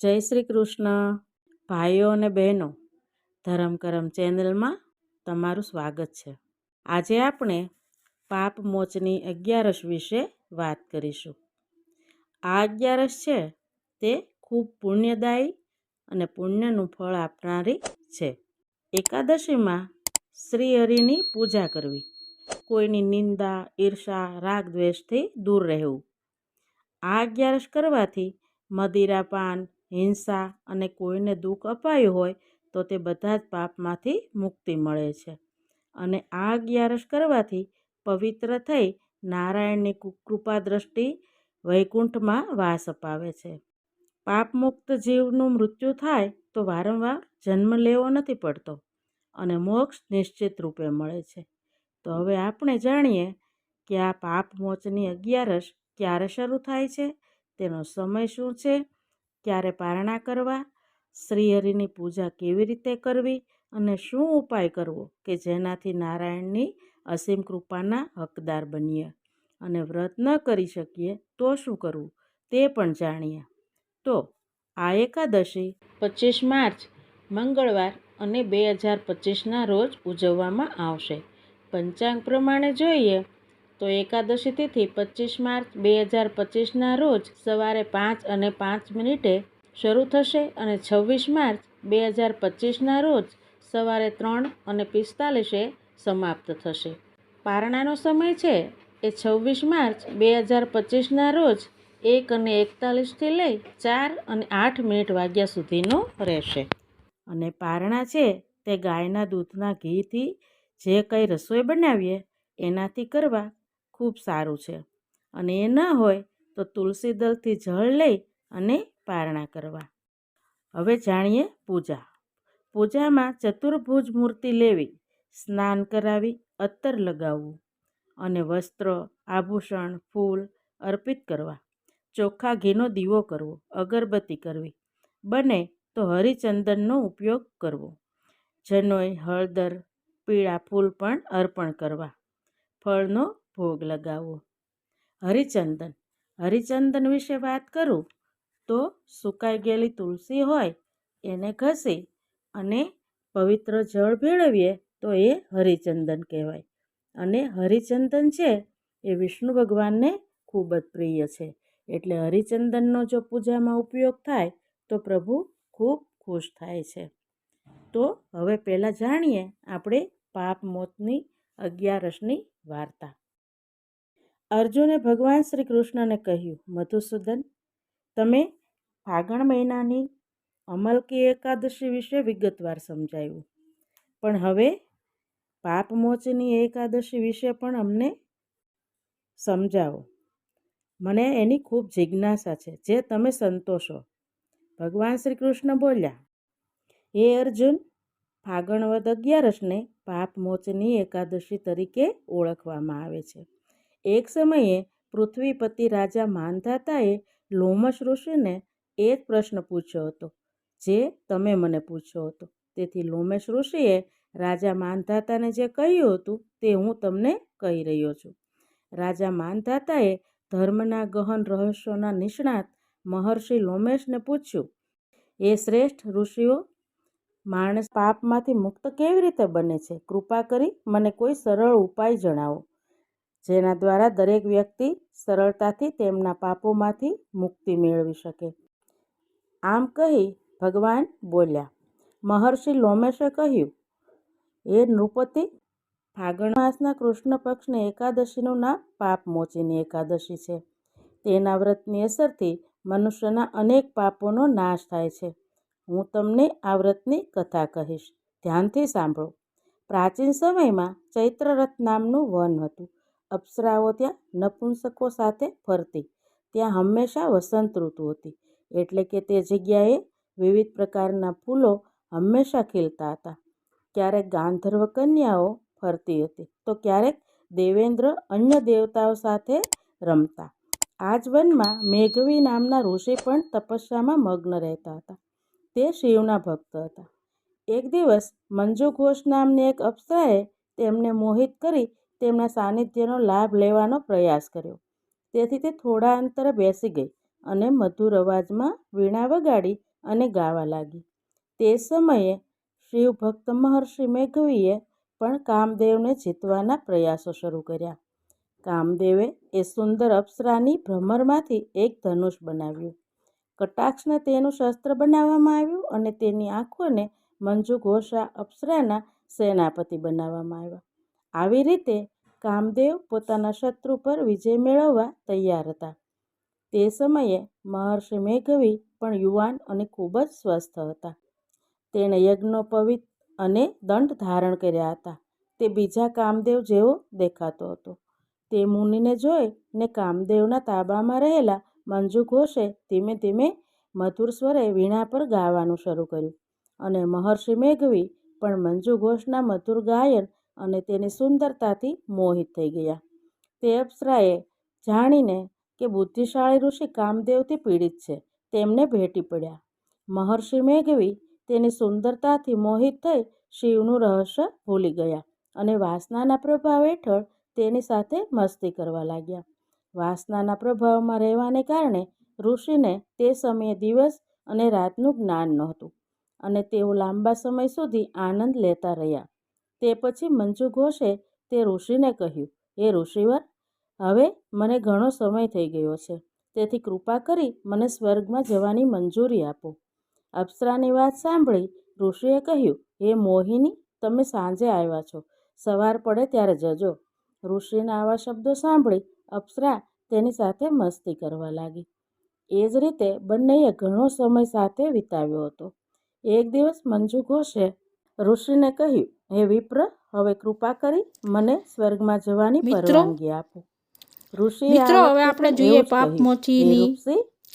જય શ્રી કૃષ્ણ. ભાઈઓ અને બહેનો, ધરમ કરમ ચેનલમાં તમારું સ્વાગત છે. આજે આપણે પાપ મોચની અગિયારસ વિશે વાત કરીશું. આ અગિયારસ છે તે ખૂબ પુણ્યદાયી અને પુણ્યનું ફળ આપનારી છે. એકાદશીમાં શ્રી હરિની પૂજા કરવી. કોઈની નિંદા, ઈર્ષા રાગ દ્વેષથી દૂર રહેવું. આ અગિયારસ કરવાથી મદિરાપાન હિંસા અને કોઈને દુઃખ અપાયું હોય તો તે બધા જ પાપમાંથી મુક્તિ મળે છે. અને આ અગિયારસ કરવાથી પવિત્ર થઈ નારાયણની કૃપા દ્રષ્ટિ વૈકુંઠમાં વાસ અપાવે છે. પાપમુક્ત જીવનું મૃત્યુ થાય તો વારંવાર જન્મ લેવો નથી પડતો અને મોક્ષ નિશ્ચિત રૂપે મળે છે. તો હવે આપણે જાણીએ કે આ પાપ મોચની અગિયારસ ક્યારે શરૂ થાય છે, તેનો સમય શું છે ક્યારે પારણા કરવા? શ્રીહરિની પૂજા કેવી રીતે કરવી? અને શું ઉપાય કરવો કે જેનાથી નારાયણની અસીમ કૃપાના હકદાર બનીએ? અને વ્રત ન કરી શકીએ તો શું કરવું? તે પણ જાણીએ. તો, આ એકાદશી પચીસ માર્ચ, મંગળવાર અને બે હજાર પચીસના રોજ ઉજવવામાં આવશે. પંચાંગ પ્રમાણે જોઈએ તો એકાદશી તિથિ પચીસ માર્ચ બે હજાર પચીસના રોજ સવારે પાંચ અને પાંચ મિનિટે શરૂ થશે અને છવ્વીસ માર્ચ બે હજાર પચીસના રોજ સવારે ત્રણ અને પિસ્તાલીસે સમાપ્ત થશે. પારણાનો સમય છે એ છવ્વીસ માર્ચ બે હજાર પચીસના રોજ એક અને એકતાલીસથી લઈ ચાર અને આઠ મિનિટ વાગ્યા સુધીનો રહેશે. અને પારણા છે તે ગાયના દૂધના ઘીથી જે કંઈ રસોઈ બનાવીએ એનાથી કરવા ખૂબ સારું છે. અને એ ન હોય તો તુલસી દળથી જળ લઈ અને પારણા કરવા. હવે જાણીએ પૂજા. પૂજામાં ચતુર્ભુજ મૂર્તિ લેવી, સ્નાન કરાવી અત્તર લગાવવું અને વસ્ત્ર, આભૂષણ, ફૂલ અર્પિત કરવા. ચોખ્ખા ઘીનો દીવો કરવો, અગરબત્તી કરવી. બને તો હરિચંદનનો ઉપયોગ કરવો. જનોઈ, હળદર, પીળા ફૂલ પણ અર્પણ કરવા. ફળનો ભોગ લગાવવો હરિચંદન હરિચંદન વિશે વાત કરું તો સુકાઈ ગયેલી તુલસી હોય એને ઘસી અને પવિત્ર જળ ભેળવીએ તો એ હરિચંદન કહેવાય. અને હરિચંદન છે એ વિષ્ણુ ભગવાનને ખૂબ જ પ્રિય છે. એટલે હરિચંદનનો જો પૂજામાં ઉપયોગ થાય તો પ્રભુ ખૂબ ખુશ થાય છે. તો હવે પહેલાં જાણીએ આપણે પાપ મોતની અગિયારસની વાર્તા. અર્જુને ભગવાન શ્રી કૃષ્ણને કહ્યું, મધુસૂદન, તમે ફાગણ મહિનાની અમલકી એકાદશી વિશે વિગતવાર સમજાવ્યું પણ હવે પાપમોચની એકાદશી વિશે પણ અમને સમજાવો. મને એની ખૂબ જિજ્ઞાસા છે, જે તમે સંતોષો. ભગવાન શ્રી કૃષ્ણ બોલ્યા, હે અર્જુન ફાગણવદ અગિયારસને પાપમોચની એકાદશી તરીકે ઓળખવામાં આવે છે. એક સમયે પૃથ્વીપતિ રાજા માનધાતાએ લોમશ ઋષિને એ જ પ્રશ્ન પૂછ્યો હતો, જે તમે મને પૂછ્યો હતો. તેથી લોમેશ ઋષિએ રાજા માનધાતાને જે કહ્યું હતું તે હું તમને કહી રહ્યો છું. રાજા માનધાતાએ ધર્મના ગહન રહસ્યોના નિષ્ણાત મહર્ષિ લોમેશને પૂછ્યું, એ શ્રેષ્ઠ ઋષિઓ, માણસ પાપમાંથી મુક્ત કેવી રીતે બને છે? કૃપા કરી મને કોઈ સરળ ઉપાય જણાવો. જેના દ્વારા દરેક વ્યક્તિ સરળતાથી તેમના પાપોમાંથી મુક્તિ મેળવી શકે. આમ કહી ભગવાન બોલ્યા, મહર્ષિ લોમેશે કહ્યું, એ નૃપતિ ફાગણ માસના કૃષ્ણ પક્ષની એકાદશીનું નામ પાપમોચીની એકાદશી છે. તેના વ્રતની અસરથી મનુષ્યના અનેક પાપોનો નાશ થાય છે. હું તમને આ વ્રતની કથા કહીશ. ધ્યાનથી સાંભળો. પ્રાચીન સમયમાં ચૈત્રરથ નામનું વન હતું. અપ્સરાઓ ત્યાં નપુંસકો સાથે ફરતી. ત્યાં હંમેશા વસંત ઋતુ હતી. એટલે કે તે જગ્યાએ વિવિધ પ્રકારના ફૂલો હંમેશા ખીલતા હતા. ક્યારેક ગાંધર્વ કન્યાઓ ફરતી હતી. તો ક્યારેક દેવેન્દ્ર અન્ય દેવતાઓ સાથે રમતા. આ જ વનમાં મેઘવી નામના ઋષિ પણ તપસ્યામાં મગ્ન રહેતા હતા. તે શિવના ભક્ત હતા. એક દિવસ મંજુ ઘોષ નામની એક અપ્સરાએ તેમને મોહિત કરી તેમના સાનિધ્યનો લાભ લેવાનો પ્રયાસ કર્યો. તેથી તે થોડા અંતરે બેસી ગઈ અને મધુર અવાજમાં વીણા વગાડી અને ગાવા લાગી. તે સમયે શિવભક્ત મહર્ષિ મેઘવીએ પણ કામદેવને જીતવાના પ્રયાસો શરૂ કર્યા. કામદેવે એ સુંદર અપ્સરાની ભ્રમરમાંથી એક ધનુષ બનાવ્યું. કટાક્ષને તેનું શસ્ત્ર બનાવવામાં આવ્યું અને તેની આંખોને મંજુ ઘોષા અપ્સરાના સેનાપતિ બનાવવામાં આવ્યા. આવી રીતે કામદેવ પોતાના શત્રુ પર વિજય મેળવવા તૈયાર હતા. તે સમયે મહર્ષિ મેઘવી પણ યુવાન અને ખૂબ જ સ્વસ્થ હતા. તેણે યજ્ઞોપવિત અને દંડ ધારણ કર્યા હતા. તે બીજા કામદેવ જેવો દેખાતો હતો. તે મુનિને જોઈ ને કામદેવના તાબામાં રહેલા મંજુ ઘોષે ધીમે ધીમે મધુર સ્વરે વીણા પર ગાવાનું શરૂ કર્યું અને મહર્ષિ મેઘવી પણ મંજુ ઘોષના મધુર ગાયન અને તેની સુંદરતાથી મોહિત થઈ ગયા. તે અપ્સરાએ જાણીને કે બુદ્ધિશાળી ઋષિ કામદેવથી પીડિત છે, તેમને ભેટી પડ્યા. મહર્ષિ મેઘવી તેની સુંદરતાથી મોહિત થઈ શિવનું રહસ્ય ભૂલી ગયા અને વાસનાના પ્રભાવ હેઠળ તેની સાથે મસ્તી કરવા લાગ્યા. વાસનાના પ્રભાવમાં રહેવાને કારણે ઋષિને તે સમયે દિવસ અને રાતનું જ્ઞાન નહોતું અને તેઓ લાંબા સમય સુધી આનંદ લેતા રહ્યા. તે પછી મંજુ ઘોષે તે ઋષિને કહ્યું એ ઋષિવર, હવે મને ઘણો સમય થઈ ગયો છે. તેથી કૃપા કરી મને સ્વર્ગમાં જવાની મંજૂરી આપો. અપ્સરાની વાત સાંભળી ઋષિએ કહ્યું, હે મોહિની, તમે સાંજે આવ્યા છો. સવાર પડે ત્યારે જજો. ઋષિના આવા શબ્દો સાંભળી અપ્સરા તેની સાથે મસ્તી કરવા લાગી. એ જ રીતે બંનેએ ઘણો સમય સાથે વિતાવ્યો હતો. એક દિવસ મંજુ ઘોષે ઋષિને કહ્યું હે વિપ્ર હવે કૃપા કરી મને સ્વર્ગમાં જવાની પરવાનગી આપો. ઋષિ મિત્રો, હવે આપણે જોઈએ. પાપમોચીની-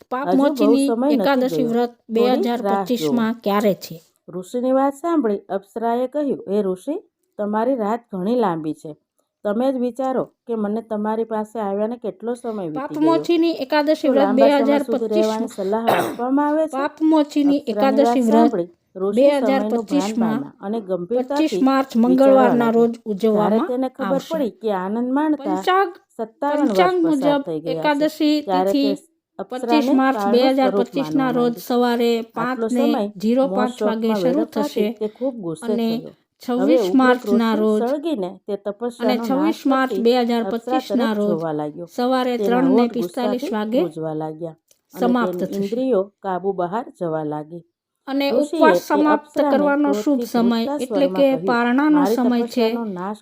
પાપમોચીની એકાદશી વ્રત બે હજાર પચીસમાં ક્યારે છે? ઋષિની વાત સાંભળી અપ્સરાએ કહ્યું હે ઋષિ તમારી રાત ઘણી લાંબી છે. તમે જ વિચારો કે મને તમારી પાસે આવ્યાને કેટલો સમય પાપમોચીની એકાદશી વ્રત બે હજાર પચીસ સલાહ આપવામાં આવે છે? પાપમોચીની એકાદશી વ્રત સાંભળી ઋષિ 2025 સમયનું ભાન પામ્યા અને પચીસ ગંભીરતાથી માર્ચ વિચારવા મંગળવારના રોજ લાગ્યા. જ્યારે ઉજવવામાં તેને ખબર આવશે પડી કે આનંદ માણતા પંચાંગ સત્તાવન પંચાંગ વર્ષ પસાર મુજબ થઈ ગયા છે એકાદશી ત્યારે તે તિથિ અપ્સરાને પચીસ માર્ચ બે કાળનું હજાર સ્વરૂપ પચીસના માનવા રોજ માંડી. સવારે પાંચ આટલો ને સમય જીરો મોજ પાંચ વાગે શોખમાં શરૂ વેડફવાથી થશે તે ખૂબ ગુસ્સે અને થયો. હવે છવ્વીસ ઉગ્ર માર્ચના ક્રોધથી રોજ સળગીને તે અને તપસ્યાનો છવ્વીસ નાશ માર્ચ કરતી બે હજાર અપ્સરા પચીસના તરફ રોજ જોવા લાગ્યો સવારે તેના ત્રણ ને હોઠ પિસ્તાલીસ ગુસ્સાથી વાગે ધ્રુજવા લાગ્યા અને સમાપ્ત તેની થશે. ઇન્દ્રિયો કાબુ બહાર જવા લાગી અને ઉપવાસ સમાપ્ત કરવાનો શુભ સમય એટલે કે પારણાનો સમય છે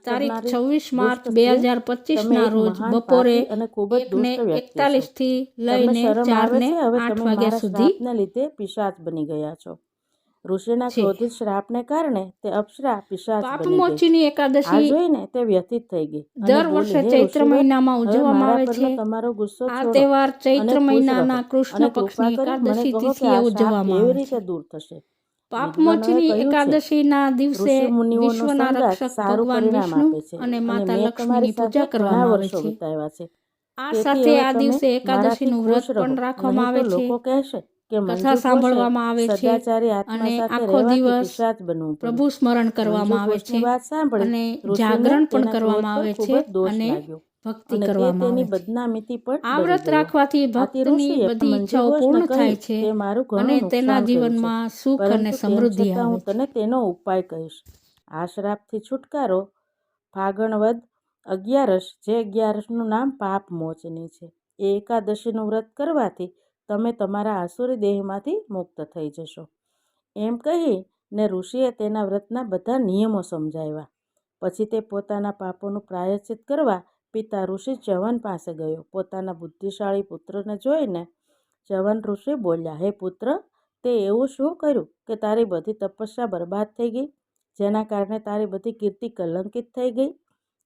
તારીખ છવ્વીસ માર્ચ બે હજાર પચીસના રોજ બપોરે એકને. એકતાલીસથી લઈને ચારને ચાર ને આઠ વાગ્યા સુધી લીધે પિશાચ બની ગયા છો ઋષિના ક્રોધિત શ્રાપને કારણે તે અપ્સરા પિશાચ પાપમોચીની એકાદશી જોઈને તે વ્યથિત થઈ ગઈ. દર વર્ષે ચૈત્ર મહિનામાં ઉજવવામાં આવે છે. તમારો ગુસ્સો આ તહેવાર ચૈત્ર મહિનાના કૃષ્ણ પક્ષની એકાદશી તિથિએ ઉજવવામાં કેવી આવે રીતે દૂર થશે? પાપમોચીની એકાદશીના દિવસે વિશ્વના રક્ષક ભગવાન વિષ્ણુ અને માતા લક્ષ્મીની પૂજા કરવામાં આવે છે. આ સાથે આ દિવસે એકાદશીનું વ્રત પણ રાખવામાં આવે છે. લોકો કહેશે કે કથા સાંભળવામાં આવે છે સદાચારી અને આખો દિવસ બનવું પ્રભુ સ્મરણ કરવામાં આવે છે અને જાગરણ પણ કરવામાં આવે છે અને ભક્તિ કરવામાં તેની આવે બદનામીથી પણ આ વ્રત રાખવાથી ભક્તની બધી ઈચ્છાઓ પૂર્ણ થાય છે અને તેના જીવનમાં સુખ અને સમૃદ્ધિ આવે હું છે. તને તેનો ઉપાય કહીશ. આ શ્રાપથી છુટકારો. ફાગણ વદ અગિયારસ જે અગિયારસનું નામ પાપ મોચની છે. એ એકાદશીનું વ્રત કરવાથી તમે તમારા આસુરી દેહમાંથી મુક્ત થઈ જશો. એમ કહી ને ઋષિએ તેના વ્રતના બધા નિયમો સમજાવ્યા. પછી તે પોતાના પાપોનું પ્રાયશ્ચિત કરવા પિતા ઋષિ ચ્યવન પાસે ગયો. પોતાના બુદ્ધિશાળી પુત્રને જોઈને ચ્યવન ઋષિ બોલ્યા, હે પુત્ર, તે એવું શું કર્યું કે તારી બધી તપસ્યા બરબાદ થઈ ગઈ? જેના કારણે તારી બધી કીર્તિ કલંકિત થઈ ગઈ?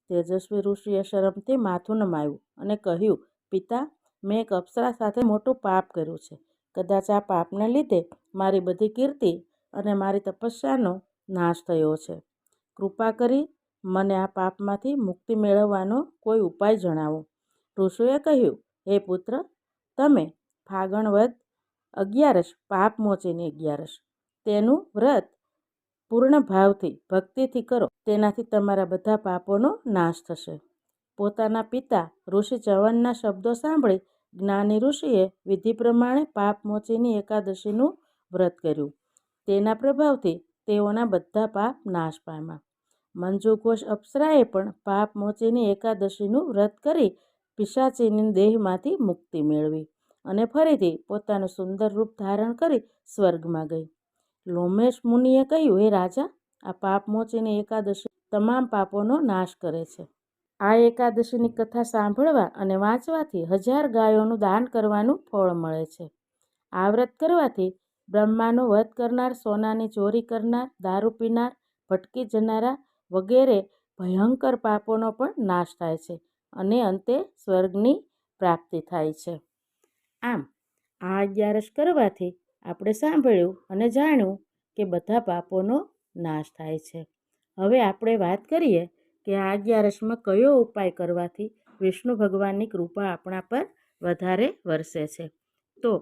તેજસ્વી ઋષિએ શરમથી માથું નમાયું અને કહ્યું, પિતા મેં એક અપ્સરા સાથે મોટું પાપ કર્યું છે. કદાચ આ પાપને લીધે મારી બધી કીર્તિ અને મારી તપસ્યાનો નાશ થયો છે. કૃપા કરી મને આ પાપમાંથી મુક્તિ મેળવવાનો કોઈ ઉપાય જણાવો. ઋષુએ કહ્યું, હે પુત્ર, તમે ફાગણ વદ અગિયારસ, પાપ મોચીની અગિયારસ. તેનું વ્રત પૂર્ણ ભાવથી, ભક્તિથી કરો. તેનાથી તમારા બધા પાપોનો નાશ થશે. પોતાના પિતા ઋષિ ચવનના શબ્દો સાંભળી જ્ઞાની ઋષિએ વિધિ પ્રમાણે પાપ મોચીની એકાદશીનું વ્રત કર્યું. તેના પ્રભાવથી તેઓના બધા પાપ નાશ પામ્યા. મંજુ ઘોષ અપ્સરાએ પણ પાપ મોચીની એકાદશીનું વ્રત કરી પિશાચીની દેહમાંથી મુક્તિ મેળવી અને ફરીથી પોતાનું સુંદર રૂપ ધારણ કરી સ્વર્ગમાં ગઈ. લોમેશ મુનિએ કહ્યું, હે રાજા, આ પાપ મોચીની એકાદશી તમામ પાપોનો નાશ કરે છે. આ એકાદશીની કથા સાંભળવા અને વાંચવાથી હજાર ગાયોનું દાન કરવાનું ફળ મળે છે. આ વ્રત કરવાથી બ્રહ્માનો વધ કરનાર, સોનાની ચોરી કરનાર, દારૂ પીનાર, ભટકી જનારા વગેરે ભયંકર પાપોનો પણ નાશ થાય છે અને અંતે સ્વર્ગની પ્રાપ્તિ થાય છે. આમ, આ અગિયારસ કરવાથી આપણે સાંભળ્યું અને જાણ્યું કે બધા પાપોનો નાશ થાય છે. હવે આપણે વાત કરીએ કે આ અગિયારસમાં કયો ઉપાય કરવાથી વિષ્ણુ ભગવાનની કૃપા આપણા પર વધારે વરસે છે? તો,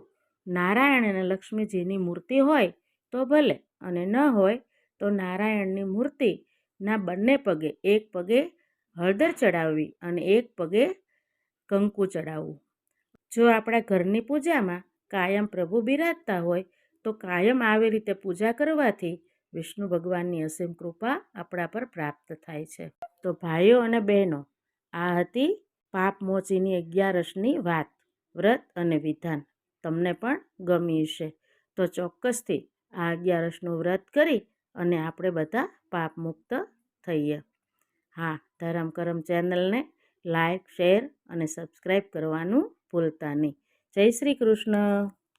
નારાયણ અને લક્ષ્મીજીની મૂર્તિ હોય તો ભલે અને ન હોય તો નારાયણની મૂર્તિના બંને પગે, એક પગે હળદર ચડાવવી અને એક પગે કંકુ ચડાવવું. જો આપણા ઘરની પૂજામાં કાયમ પ્રભુ બિરાજતા હોય તો કાયમ આવી રીતે પૂજા કરવાથી વિષ્ણુ ભગવાનની અસીમ કૃપા આપણા પર પ્રાપ્ત થાય છે. તો ભાઈઓ અને બહેનો, આ હતી પાપ મોચીની અગિયારસની વાત, વ્રત અને વિધાન. તમને પણ ગમી હશે. તો ચોક્કસથી આ અગિયારસનું વ્રત કરી અને આપણે બધા પાપ મુક્ત થઈએ. હા, ધરમ કરમ ચેનલને લાઈક, શેર અને સબસ્ક્રાઈબ કરવાનું ભૂલતા નહીં. જય શ્રી કૃષ્ણ.